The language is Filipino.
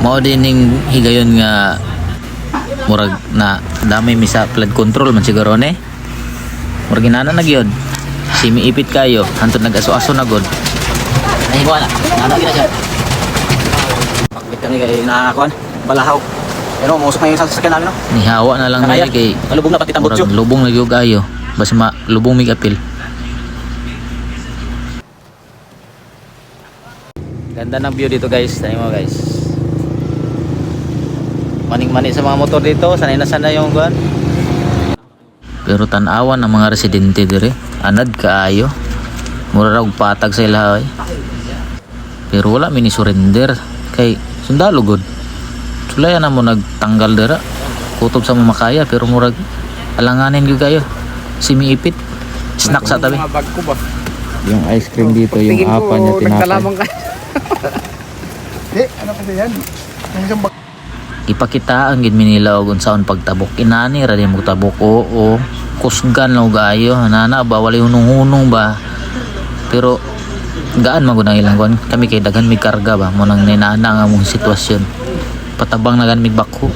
mao din ning higayon nga murag na damay mi sa flood control man siguro ne murag inana na gyud simi ipit kayo hantod nag-aso-aso na god Ay, wala. Ano gina siya? Pakbit kami kay nakakuan. Balahaw. Pero musok na yung sasakyan namin, no? nihawa na lang na kay Kalubog na pati tambot murag lubong na gyud kayo basta ma lubong mig apil Ganda ng view dito guys. Tayo mo guys. Maning-mani sa mga motor dito. Sanay na sanay yung guan. Pero tanawan ng mga residente dire. Anad kaayo. Mura raw patag sa ilaw eh. Pero wala mini surrender. Kay sundalo good. Sulayan na mo nagtanggal dira. Kutob sa mamakaya pero murag alanganin gyud kayo. Simiipit. Snack sa tabi. Yung ice cream dito, yung apa niya tinapay. Di, ano kasi yan? Yung isang bag. Ipakita ang gid minila og unsaon pagtabok. Inani ra mo tabok oo. Kusgan lang og ayo. Nana ba wala hunong-hunong ba. Pero gaan man ang ilang kuan. Kami kay daghan mig karga ba mo nang ninana nga mong sitwasyon. Patabang na gan mig bakho.